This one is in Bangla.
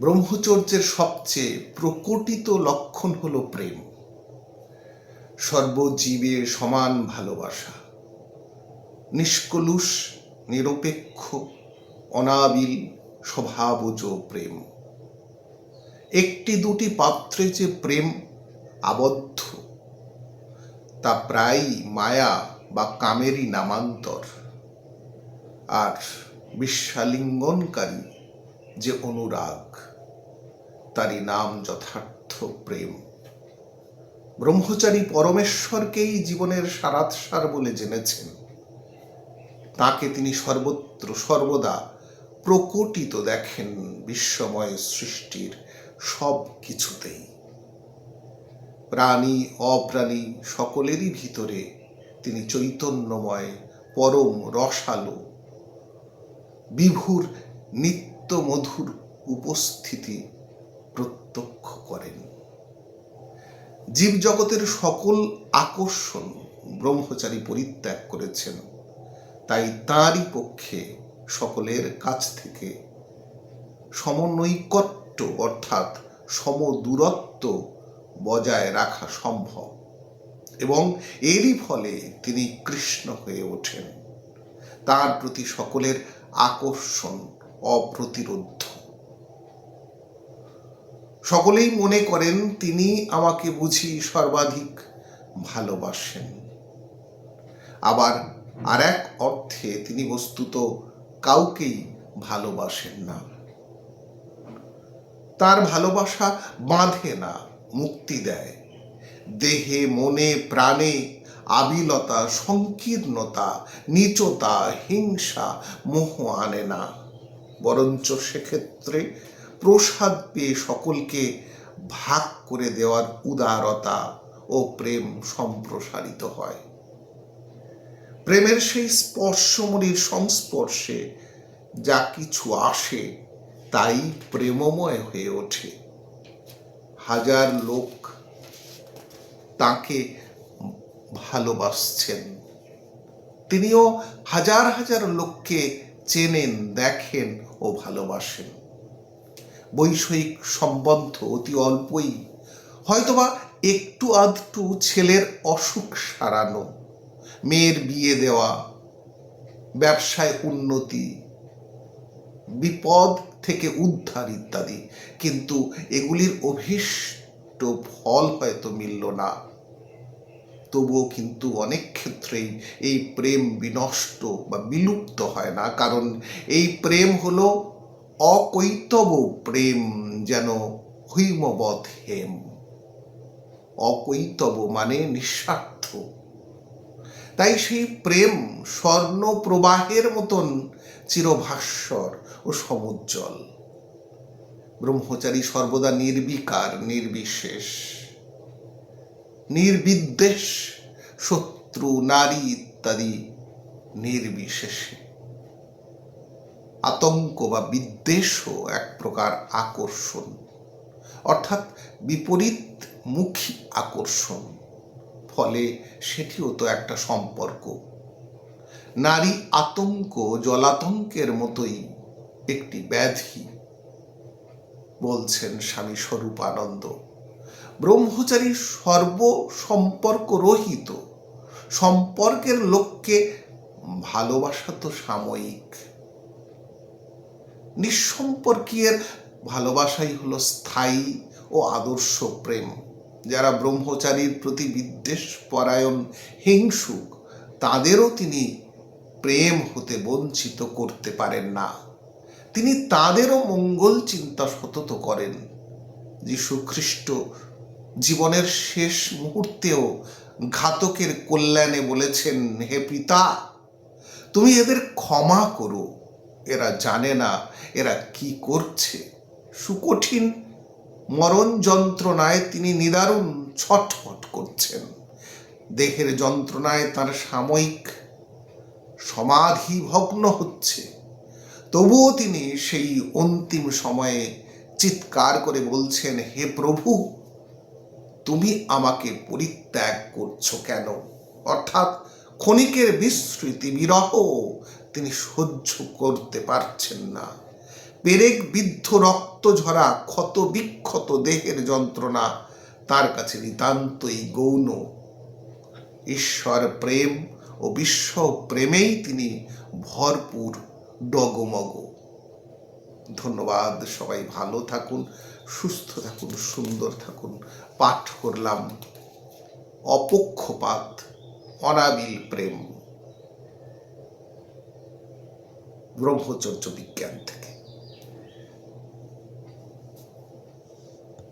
ব্রহ্মচর্যের সবচেয়ে প্রকটিত লক্ষণ হল প্রেম। সর্বজীবে সমান ভালোবাসা। নিষ্কলুষ, নিরপেক্ষ, অনাবিল স্বভাবজ প্রেম। একটি দুটি পাত্রে যে প্রেম আবদ্ধ, তা প্রায়ই মায়া বা কামেরই নামান্তর। আর বিশ্বালিঙ্গনকারী যে অনুরাগ, তারই নাম যথার্থ প্রেম। ব্রহ্মচারী পরমেশ্বরকেই জীবনের সারাৎসার বলে জেনেছেন। তাকে তিনি সর্বত্র, সর্বদা প্রকটিত দেখেন বিশ্বময় সৃষ্টির সব কিছুতেই। প্রাণী, অপ্রাণী সকলেরই ভিতরে তিনি চৈতন্যময়, পরম রসালো। বিভুর নিত্য মধুর উপস্থিতি প্রত্যক্ষ করেন। জীবজগতের সকল আকর্ষণ ব্রহ্মচারী পরিত্যাগ করেছেন। তাই তাঁরই পক্ষে সকলের কাছ থেকে সমনৈকট্য অর্থাৎ সমদূরত্ব বজায় রাখা সম্ভব এবং এরই ফলে তিনি কৃষ্ণ হয়ে ওঠেন। তার প্রতি সকলের আকর্ষণ অপ্রতিরোধ সকলেই মনে করেন তিনি আমাকে বুঝি সর্বাধিক ভালোবাসেন। আবার আর এক অর্থে তিনি বস্তুত কাউকেই ভালোবাসেন না। তার ভালোবাসা বাঁধে না, মুক্তি দেয়। দেহে, মনে, প্রাণে আবিলতা, সংকীর্ণতা, নিচতা, হিংসা, মোহ আনে না। বরঞ্চ সেক্ষেত্রে প্রসাদ পেয়ে সকলকে ভাগ করে দেওয়ার উদারতা ও প্রেম সম্প্রসারিত হয়। প্রেমের সেই স্পর্শমণির সংস্পর্শে যা কিছু আসে, তাই প্রেমময় হয়ে ওঠে। হাজার লোক তাকে ভালোবাসছেন। তিনিও হাজার হাজার লোককে চেনেন, দেখেন ও ভালোবাসেন। বৈষয়িক সম্বন্ধ অতি অল্পই, হয়তোবা একটু আধটু ছেলের অসুখ সারানো, মেয়ের বিয়ে দেওয়া, ব্যবসায় উন্নতি, বিপদ থেকে উদ্ধার ইত্যাদি। কিন্তু এগুলির অভীষ্ট ফল হয়তো মিলল না। তবুও কিন্তু অনেক ক্ষেত্রেই এই প্রেম বিনষ্ট বা বিলুপ্ত হয় না। কারণ এই প্রেম হলো অকৈতব প্রেম যেন হৈমবধ হেম। অকৈতব মানে নিঃস্বার্থ। তাই সেই প্রেম স্বর্ণ প্রবাহের মতন চিরভাস্বর ও সমুজ্জ্বল। ব্রহ্মচারী সর্বদা নির্বিকার, নির্বিশেষ। নির্বিদ্বেষ, শত্রু, নারী ইত্যাদি নির্বিশেষে। আতঙ্ক বা বিদ্বেষও এক প্রকার আকর্ষণ। অর্থাৎ বিপরীতমুখী আকর্ষণ। ফলে সেটিও তো একটা সম্পর্ক। নারী আতঙ্ক জলাতঙ্কের মতোই একটি ব্যাধি, বলছেন স্বামী স্বরূপানন্দ। ব্রহ্মচারী সর্ব সম্পর্ক রহিত সম্পর্কের লোককে ভালোবাসা তো সাময়িক। নিঃসম্পর্কীয়ের ভালোবাসাই হলো স্থায়ী ও আদর্শ প্রেম। যারা ব্রহ্মচারীর প্রতি বিদ্বেষ পরায়ণ হিংসুক, তাদেরও তিনি প্রেম হতে বঞ্চিত করতে পারেন না। তিনি তাদেরও মঙ্গল চিন্তা সতত করেন। যীশু খ্রিস্ট জীবনের শেষ মুহূর্তেও ঘাতকের কল্যাণে বলেছেন, হে পিতা, তুমি এদের ক্ষমা করো। এরা জানে না, এরা কি করছে। সুকঠিন মরণ যন্ত্রণায় তিনি নিদারুণ ছটফট করছেন। দেহের যন্ত্রণায় তার সাময়িক সমাধি ভগ্ন হচ্ছে। তবুও তিনি সেই অন্তিম সময়ে চিৎকার করে বলছেন, হে প্রভু তুমি আমাকে পরিত্যাগ করছ কেন? অর্থাৎ ক্ষণিকের বিস্মৃতি বিরহ তিনি সহ্য করতে পারছেন না। পেরেক বিদ্ধ রক্ত ঝরা ক্ষত বিক্ষত দেহের যন্ত্রণা তার কাছে নিতান্তই গৌণ। ঈশ্বর প্রেম ও বিশ্ব প্রেমেই তিনি ভরপুর ডগমগ। ধন্যবাদ, সবাই ভালো থাকুন, সুস্থ থাকুন, সুন্দর থাকুন। পাঠ করলাম, অপক্ষপাত, অনাবিল প্রেম। ব্রহ্মচর্য বিজ্ঞান থেকে।